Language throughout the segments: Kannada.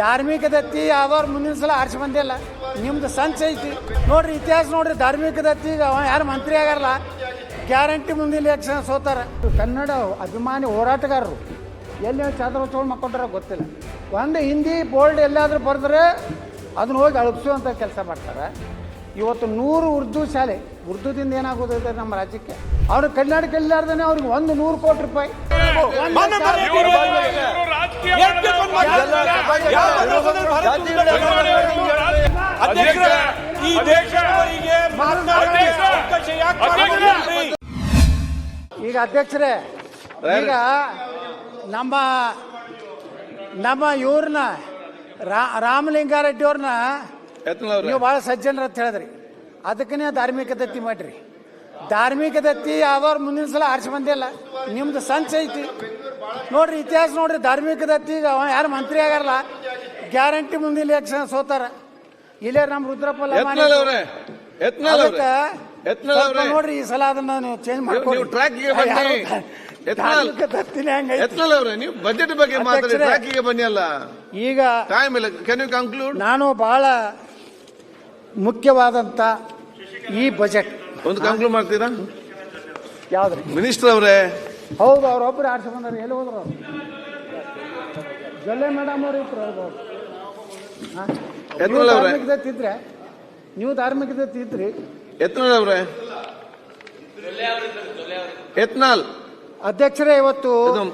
ಧಾರ್ಮಿಕ ದತ್ತಿ ಯಾವ್ದಾರು ಮುಂದಿನ ಸಲ ಆರಿಸಿ ಬಂದಿಲ್ಲ. ನಿಮ್ದು ಸಂಚ ಐತಿ. ನೋಡ್ರಿ, ಇತಿಹಾಸ ನೋಡ್ರಿ ಧಾರ್ಮಿಕ ದತ್ತಿ ಯಾರು ಮಂತ್ರಿ ಆಗಾರಲ್ಲ ಗ್ಯಾರಂಟಿ ಮುಂದಿನ ಎಲೆಕ್ಷನ್ ಸೋತಾರ. ಕನ್ನಡ ಅಭಿಮಾನಿ ಹೋರಾಟಗಾರರು. ಎಲ್ಲಿ ಚಾದ್ರ ತೊಗೊಂಡು ಮಕ್ಕೊಂಡ್ರ ಗೊತ್ತಿಲ್ಲ. ಒಂದು ಹಿಂದಿ ಬೋಲ್ಡ್ ಎಲ್ಲಾದರೂ ಬರೆದ್ರೆ ಅದನ್ನ ಹೋಗಿ ಅಳಗಿಸುವಂಥ ಕೆಲಸ ಮಾಡ್ತಾರೆ. ಇವತ್ತು ನೂರು ಉರ್ದು ಶಾಲೆ ಉರ್ದುದಿಂದ ಏನಾಗೋದಿದೆ ನಮ್ಮ ರಾಜ್ಯಕ್ಕೆ? ಅವ್ರ ಕನ್ನಡ ಕಲಿಲಾರ್ದೇ ಅವ್ರಿಗೆ ಒಂದು ನೂರು ಕೋಟಿ ರೂಪಾಯಿ. ಈ ದೇಶದವರಿಗೆ? ಈಗ ಅಧ್ಯಕ್ಷರೇ ಈಗ ನಮ್ಮ ನಮ್ಮ ಇವ್ರನ್ನ ರಾಮಲಿಂಗಾರೆಡ್ಡಿ ಅವ್ರನ್ನ ನೀವು ಭಾಳ ಸಜ್ಜನರ ಅಂತ ಹೇಳಿದ್ರಿ. ಅದಕ್ಕನೇ ಧಾರ್ಮಿಕ ದತ್ತಿ ಮಾಡ್ರಿ. ಧಾರ್ಮಿಕ ದತ್ತಿ ಯಾವಾಗ ಮುಂದಿನ ಸಲ ಆರಿಸಿ ಬಂದಿಲ್ಲ ನಿಮ್ದು ಸಂಚ ಐತಿ. ನೋಡ್ರಿ ಇತಿಹಾಸ ನೋಡ್ರಿ ಧಾರ್ಮಿಕ ದತ್ತಿ ಯಾರು ಮಂತ್ರಿ ಆಗಾರಲ್ಲ ಗ್ಯಾರಂಟಿ ಮುಂದಿನ ಎಲೆಕ್ಷನ್ ಸೋತಾರ. ಇಲ್ಲೇ ನಮ್ಮ ರುದ್ರಪ್ಪ ನೋಡ್ರಿ ಈ ಸಲ ಅದನ್ನ ನೀವು ಚೇಂಜ್ ನೀವು- ಬಜೆಟ್ ಬಗ್ಗೆ ಮಾತಾಡಿ. ಟ್ರ್ಯಾಕಿಗೆ ಬನ್ನಿ ಅಲ್ಲ. ಈಗ ಟೈಮ್ ಇಲ್ಲ. ಕ್ಯಾನ್ ಯು ಕನ್ಕ್ಲೂಡ್ ನಾನು ಬಹಳ ಮುಖ್ಯವಾದಂತ ಈ ಬಜೆಟ್. ಒಂದು ಕನ್ಕ್ಲೂಡ್ ಮಾಡ್ತೀರಾ? ಯಾವ್ದು ಮಿನಿಸ್ಟರ್ ಅವರೇ. ಹೌದು ಅವ್ರೊಬ್ರು ಆಡ್ಸಿ ಬಂದ್ರೆ ಎಲ್ಲಿ ಹೋದ್ರು ಅವ್ರು? ಜೊಲ್ಲೆ ಮೇಡಮ್ ಅವ್ರು ಇಬ್ರು ಧಾರ್ಮಿಕದತ್ತಿದ್ರಿ ಅವ್ರೆ. ಇದ್ರೆ ನೀವು ಧಾರ್ಮಿಕತೆ ಇದ್ರಿ. ಯತ್ನಾಳ್ ಅವರೇ. ಯತ್ನಾಳ್ ಅಧ್ಯಕ್ಷರೇ ಇವತ್ತು ಇದು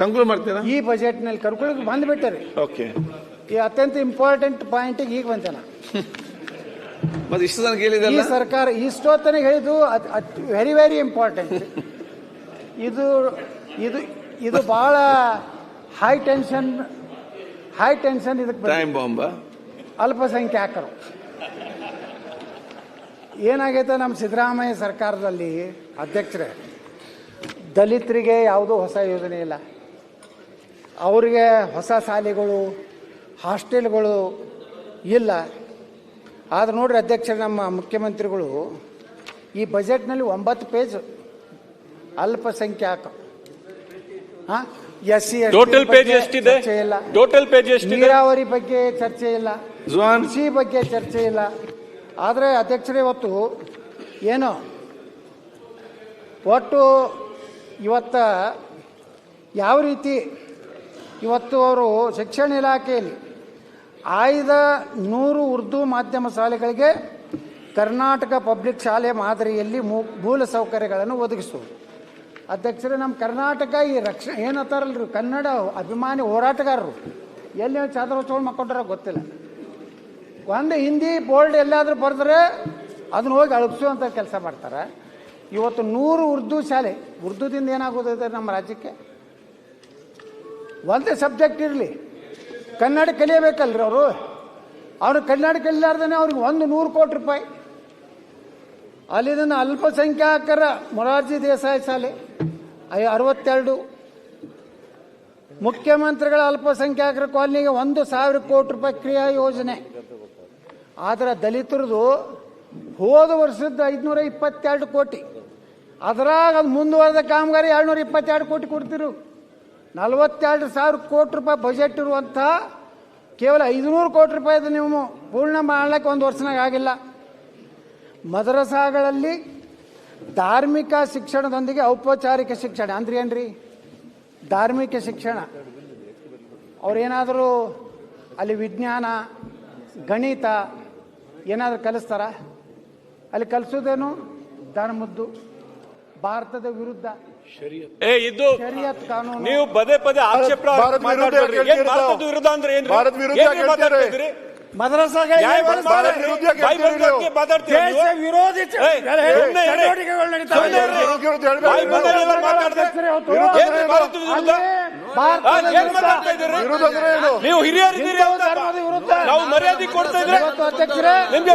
ಕನ್ಕ್ಲೂಡ್ ಮಾಡ್ತೀರಾ? ಈ ಬಜೆಟ್ನಲ್ಲಿ ಕರ್ಕೊಳ್ಳೋಕೆ ಬಂದ್ಬಿಟ್ಟರಿ. ಓಕೆ. ಈ ಅತ್ಯಂತ ಇಂಪಾರ್ಟೆಂಟ್ ಪಾಯಿಂಟಿಗೆ ಈಗ ಬಂತಾನ ನಾನು ಮತ್ತೆ ಇಷ್ಟು ತನಕ ಈ ಹೇಳಿದಲ್ಲ ಸರ್ಕಾರ ಇಷ್ಟೊತ್ತನಿಗೆ ಹೇಳಿದ್ದು ವೆರಿ ವೆರಿ ಇಂಪಾರ್ಟೆಂಟ್ ಇದು ಇದು ಇದು ಬಹಳ ಹೈ ಟೆನ್ಷನ್ ಹೈ ಟೆನ್ಷನ್ ಇದಕ್ಕೆ ಬಂದಿದೆ. ಟೈಮ್ ಬಾಂಬ್ ಅಲ್ಪಸಂಖ್ಯಾತರು ಏನಾಗೈತೆ ನಮ್ಮ ಸಿದ್ದರಾಮಯ್ಯ ಸರ್ಕಾರದಲ್ಲಿ ಅಧ್ಯಕ್ಷರೇ ದಲಿತರಿಗೆ ಯಾವುದೂ ಹೊಸ ಯೋಜನೆ ಇಲ್ಲ. ಅವರಿಗೆ ಹೊಸ ಶಾಲೆಗಳು ಹಾಸ್ಟೆಲ್ಗಳು ಇಲ್ಲ. ಆದ್ರೆ ನೋಡ್ರಿ ಅಧ್ಯಕ್ಷರು ನಮ್ಮ ಮುಖ್ಯಮಂತ್ರಿಗಳು ಈ ಬಜೆಟ್ನಲ್ಲಿ ಒಂಬತ್ತು ಪೇಜ್ ಅಲ್ಪಸಂಖ್ಯಾಕ ಹಾಂ? ಎಸ್ ಸಿ ಟೋಟಲ್ ಪೇಜ್ ಎಷ್ಟಿದೆ? ಚರ್ಚೆ ಇಲ್ಲ. ಟೋಟಲ್ ಪೇಜ್ ಎಷ್ಟಿದೆ? ನೀರಾವರಿ ಬಗ್ಗೆ ಚರ್ಚೆ ಇಲ್ಲ. ಜುವಾನ್ ಕೃಷಿ ಬಗ್ಗೆ ಚರ್ಚೆ ಇಲ್ಲ. ಆದರೆ ಅಧ್ಯಕ್ಷರೇ ಇವತ್ತು ಏನು? ಒಟ್ಟು ಇವತ್ತ ಯಾವ ರೀತಿ ಇವತ್ತು ಅವರು ಶಿಕ್ಷಣ ಇಲಾಖೆಯಲ್ಲಿ ಆಯ್ದ ನೂರು ಉರ್ದು ಮಾಧ್ಯಮ ಶಾಲೆಗಳಿಗೆ ಕರ್ನಾಟಕ ಪಬ್ಲಿಕ್ ಶಾಲೆ ಮಾದರಿಯಲ್ಲಿ ಮೂಲ ಸೌಕರ್ಯಗಳನ್ನು ಒದಗಿಸುವುದು ಅಧ್ಯಕ್ಷರೇ, ನಮ್ಮ ಕರ್ನಾಟಕ ಈ ರಕ್ಷಣೆ ಏನತ್ತಾರಲ್ರಿ ಕನ್ನಡ ಅಭಿಮಾನಿ ಹೋರಾಟಗಾರರು. ಎಲ್ಲಿ ಚಾದ್ರ ತೊಗೊಂಡು ಮಕ್ಕೊಂಡ್ರ ಗೊತ್ತಿಲ್ಲ. ಒಂದು ಹಿಂದಿ ಬೋರ್ಡ್ ಎಲ್ಲಾದರೂ ಬರೆದ್ರೆ ಅದನ್ನ ಹೋಗಿ ಅಳಗಿಸುವಂಥ ಕೆಲಸ ಮಾಡ್ತಾರೆ. ಇವತ್ತು ನೂರು ಉರ್ದು ಶಾಲೆ, ಉರ್ದುದಿಂದ ಏನಾಗೋದಿದೆ ನಮ್ಮ ರಾಜ್ಯಕ್ಕೆ? ಒಂದೇ ಸಬ್ಜೆಕ್ಟ್ ಇರಲಿ. ಕನ್ನಡ ಕಲಿಯಬೇಕಲ್ರಿ ಅವರು? ಅವ್ರು ಕನ್ನಡ ಕಲಿಲಾರ್ದೇ ಅವ್ರಿಗೆ ಒಂದು ನೂರು ಕೋಟಿ ರೂಪಾಯಿ. ಅಲ್ಲಿದನ್ನು ಅಲ್ಪಸಂಖ್ಯಾತರ ಮೊರಾರ್ಜಿ ದೇಸಾಯಿ ಶಾಲೆ ಐ ಅರವತ್ತೆರಡು. ಮುಖ್ಯಮಂತ್ರಿಗಳ ಅಲ್ಪಸಂಖ್ಯಾತರ ಕಾಲನಿಗೆ ಒಂದು ಸಾವಿರ ಕೋಟಿ ರೂಪಾಯಿ ಕ್ರಿಯಾ ಯೋಜನೆ. ಆದರೆ ದಲಿತರದು ಹೋದ ವರ್ಷದ ಐದುನೂರ ಇಪ್ಪತ್ತೆರಡು ಕೋಟಿ. ಅದರಾಗ ಅದು ಮುಂದುವರೆದ ಕಾಮಗಾರಿ ಏಳ್ನೂರ ಇಪ್ಪತ್ತೆರಡು ಕೋಟಿ ಕೊಡ್ತಿರು. ನಲವತ್ತೆರಡು ಸಾವಿರ ಕೋಟಿ ರೂಪಾಯಿ ಬಜೆಟ್ ಇರುವಂಥ ಕೇವಲ ಐದುನೂರು ಕೋಟಿ ರೂಪಾಯಿದು ನೀವು ಪೂರ್ಣ ಮಾಡಲಿಕ್ಕೆ ಒಂದು ವರ್ಷನಾಗ ಆಗಿಲ್ಲ. ಮದರಸಾಗಳಲ್ಲಿ ಧಾರ್ಮಿಕ ಶಿಕ್ಷಣದೊಂದಿಗೆ ಔಪಚಾರಿಕ ಶಿಕ್ಷಣ. ಅಂದ್ರೆ ಏನ್ರಿ? ಧಾರ್ಮಿಕ ಶಿಕ್ಷಣ. ಅವ್ರೇನಾದರೂ ಅಲ್ಲಿ ವಿಜ್ಞಾನ, ಗಣಿತ ಏನಾದರೂ ಕಲಿಸ್ತಾರ? ಅಲ್ಲಿ ಕಲಿಸೋದೇನು? ಧರ್ಮದ್ದು, ಭಾರತದ ವಿರುದ್ಧ. ಏ ಇದು ಶರಿಯತ್ ಕಾನೂನು. ನೀವು ಪದೇ ಪದೇ ಆಕ್ಷೇಪ ವಿರುದ್ಧ ಅಂದ್ರೆ ಏನ್ರಿ? ವಿರೋಧಿ ನೀವು? ಹಿರಿಯರಿದ್ದೀರಿ ಹಿಂದೂ ಅಂತ. ಧರ್ಮದ ವಿರುದ್ಧ. ನಾವು ಮರ್ಯಾದೆ ಕೊಡ್ತಾ ಇದ್ರೆ ನಿಮ್ಗೆ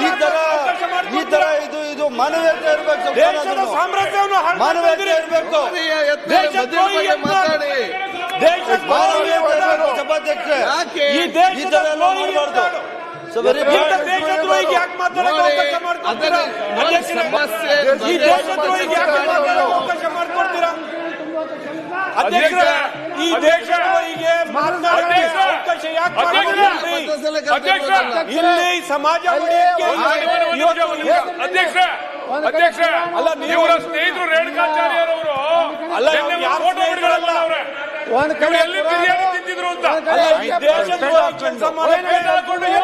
ಈ ತರ ಈ ತರ ಇದು ಇದು ಮಾನವೀಯತೆ ಇರಬೇಕು ಮಾನವೀಯತೆ ಇರಬೇಕು ಮಾತಾಡಿ ಸಭಾಧ್ಯಕ್ಷ ಈ ಈ ದೇಶದ ತರ ಎಲ್ಲ ದ್ರೋಹಿ ಮಾಡಬಾರ್ದು ಯತ್ನಾಳ್. ಸೊ ವೆರಿ ಇಂಥ ದೇಶದ್ರೋಹಿಗೆ ಯಾಕೆ ಮಾತಾಡಕ್ಕೆ ಅವಕಾಶ ಯಾಕೆ ಅಧ್ಯಕ್ಷ ಇಲ್ಲಿ ಸಮಾಜ ಅಧ್ಯಕ್ಷ ಅಧ್ಯಕ್ಷ ಅಲ್ಲ ನೀವು ಸ್ನೇಹಿತರು ರೇಣುಕಾಚಾರ್ಯರವರು ಅಲ್ಲ, ಫೋಟೋ ಮಾಡವ್ರೆ ಒಂದ್ ಕಡೆ ತಿಂತಿದ್ರು ಅಂತ ಅಲ್ಲ ಈ ದೇಶದ್ರೋಹಿ ಕೆಲಸ ಮಾಡಕ್ಕೆ ಹಾಕೊಂಡು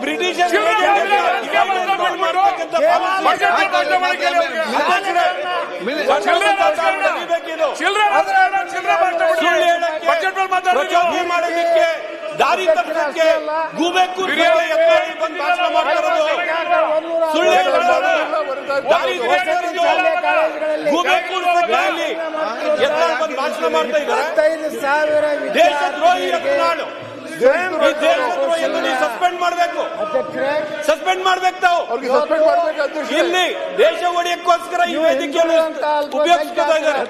ಬಿಡಿ. ಹೇಳಕ್ಕೆ, ಬಜೆಟ್ ಮೇಲೆ ದಾರಿ ತಪ್ಪಿಸಕ್ಕೆ ಗೂಬೆ ಬಂದು ಭಾಷಣ ಮಾಡ್ತಿರೋದು ಸುಳ್ಳು. ದಾರಿ. ಗೂಬೆ ಕೂರ್ಸಕ್ಕೆ ಬಂದು ಭಾಷಣ ಮಾಡ್ತಾ ಇದ್ದಾರೆ ದೇಶದ್ರೋಹಿ ನೀವು ಸಸ್ಪೆಂಡ್ ಮಾಡಬೇಕು. ಅಧ್ಯಕ್ಷರೇ ಸಸ್ಪೆಂಡ್ ಮಾಡ್ಬೇಕು ತಾವು. ಇಲ್ಲಿ ದೇಶ ಒಡೆಯಕ್ಕೋಸ್ಕರ ಈ ವೇದಿಕೆಯನ್ನು ಉಪಯೋಗಿಸ್ಕೊತಾ ಇದ್ದಾರೆ.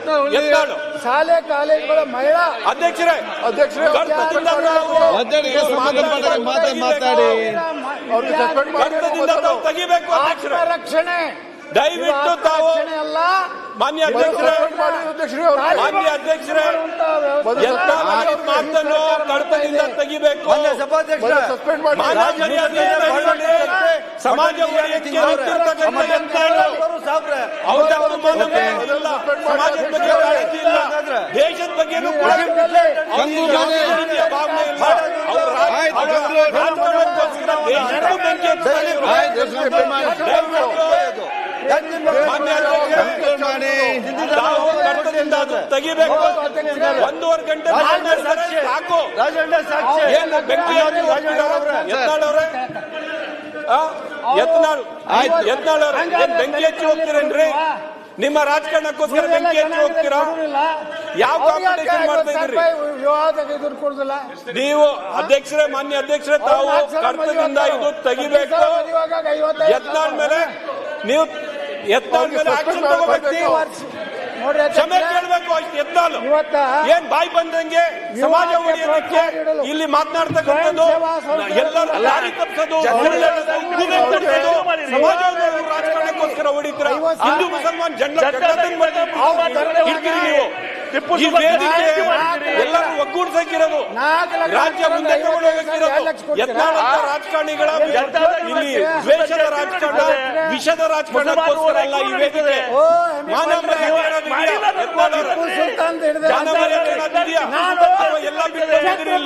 ಎತ್ತಾಳು ಶಾಲೆ ಕಾಲೇಜುಗಳ ಮಹಿಳಾ. ಅಧ್ಯಕ್ಷರೇ ಅಧ್ಯಕ್ಷರೇ ಕರ್ತದಿಂದ ತಾವು ತೆಗಿಬೇಕು ಅಧ್ಯಕ್ಷರೇ. ರಕ್ಷಣೆ ದಯವಿಟ್ಟು ತಾವು ಅಲ್ಲ. ಮಾನ್ಯ ಅಧ್ಯಕ್ಷರೇ ಮಾನ್ಯ ಅಧ್ಯಕ್ಷರೇ ಮಾತನ್ನು ಕರ್ತದಿಂದ ತೆಗಿಬೇಕು ಸಮಾಜ ದೇಶದ ಬಗ್ಗೆ ಭಾವನೆ ಅದು ತೆಗಿಬೇಕು. ಒಂದೂವರೆ ಗಂಟೆ ಸಾಕು? ಯತ್ನಾಳ್ ಅವ್ರೆ? ಆ? ಯತ್ನಾಳ್. ಅವ್ರೆ, ಏನ್ ಬೆಂಕಿ ಹಚ್ಚಿ ಹೋಗ್ತೀರೇನ್ರಿ? ನಿಮ್ಮ ರಾಜಕಾರಣಕ್ಕೋಸ್ಕರ ಬೆಂಕಿ ಹಚ್ಚಿ ಹೋಗ್ತೀರಾ? ಯಾವ ಕಾಂಪಿಟೇಷನ್ ಮಾಡ್ತಾ ಇದ್ದೀರಿ? ನೀವು ಅಧ್ಯಕ್ಷರೇ ಮಾನ್ಯ ಅಧ್ಯಕ್ಷರೇ ತಾವು ಕರ್ತವ್ಯದಿಂದ ಇದು ತೆಗಿಬೇಕು. ಯತ್ನಾಳ್ ಮೇಲೆ ನೀವು ಮೇಲೆ ಆಕ್ಷನ್ ತಗೋಬೇಕು ಕ್ಷಮೆ ಕೇಳಬೇಕು ಏನ್ ಬಾಯಿ ಬಂದಂಗೆ ಸಮಾಜ ಉಳಿಯೋದಕ್ಕೆ ಇಲ್ಲಿ ಮಾತನಾಡ್ತಕ್ಕಂಥದ್ದು ಎಲ್ಲರೂ ಲಾರಿ ತಪ್ಪಿಸೋದು ಸಮಾಜವನ್ನು ರಾಜಕಾರಣಕ್ಕೋಸ್ಕರ ಹೊಡಿತೀರ ಹಿಂದೂ. ಮುಸಲ್ಮಾನ್ ಜನರ ಇರ್ತೀರಿ ನೀವು. ವೇದಿಕೆ ಎಲ್ಲರೂ ಒಗ್ಗೂಡ್ಸಕ್ಕಿರೋದು ರಾಜ್ಯ ಮುಂದೆ ಯತ್ನಾಳಂತ ರಾಜಕಾರಣಿಗಳ ಇಲ್ಲಿ ದ್ವೇಷದ ರಾಜಕಾರಣ ವಿಷದ ರಾಜಕಾರಣಕ್ಕೋಸ್ಕರ ಅಲ್ಲ ಈ ವೇದಿಕೆ? ಟಿಪ್ಪು ಎಲ್ಲ ತಪ್ಪಿದ್ರೇನ್ರಿ?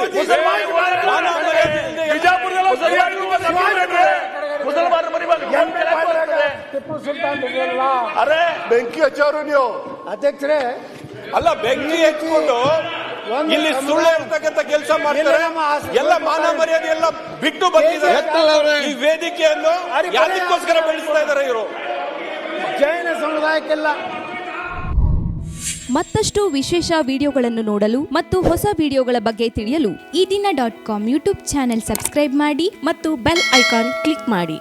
ಟಿಪ್ಪು ಸುಲ್ತಾನ್ ಅರೆ ಬೆಂಕಿ ಹಚ್ಚೋರು ನೀವು. ಅಧ್ಯಕ್ಷರೇ ಅಲ್ಲ ಬೆಂಕಿ ಹಚ್ಕೊಂಡು ಇಲ್ಲಿ ಸುಳ್ಳು ಹೇಳ್ತಕ್ಕಂಥ ಕೆಲಸ ಮಾಡ್ತಾರೆ. ಎಲ್ಲ ಮಾನ ಮರ್ಯಾದೆ ಎಲ್ಲ ಬಿಟ್ಟು ಬಂದಿದ್ದಾರೆ. ಈ ವೇದಿಕೆಯನ್ನು ಯಾರಿಗೋಸ್ಕರ ಬೆಳೆಸ್ತಾ ಇದ್ದಾರೆ ಇವರು? ಜೈನ ಸಮುದಾಯಕ್ಕೆಲ್ಲ. ಮತ್ತಷ್ಟು ವಿಶೇಷ ವಿಡಿಯೋಗಳನ್ನು ನೋಡಲು ಮತ್ತು ಹೊಸ ವಿಡಿಯೋಗಳ ಬಗ್ಗೆ ತಿಳಿಯಲು Ee Dina dot com YouTube channel subscribe ಮಾಡಿ ಮತ್ತು ಬೆಲ್ ಐಕಾನ್ ಕ್ಲಿಕ್ ಮಾಡಿ.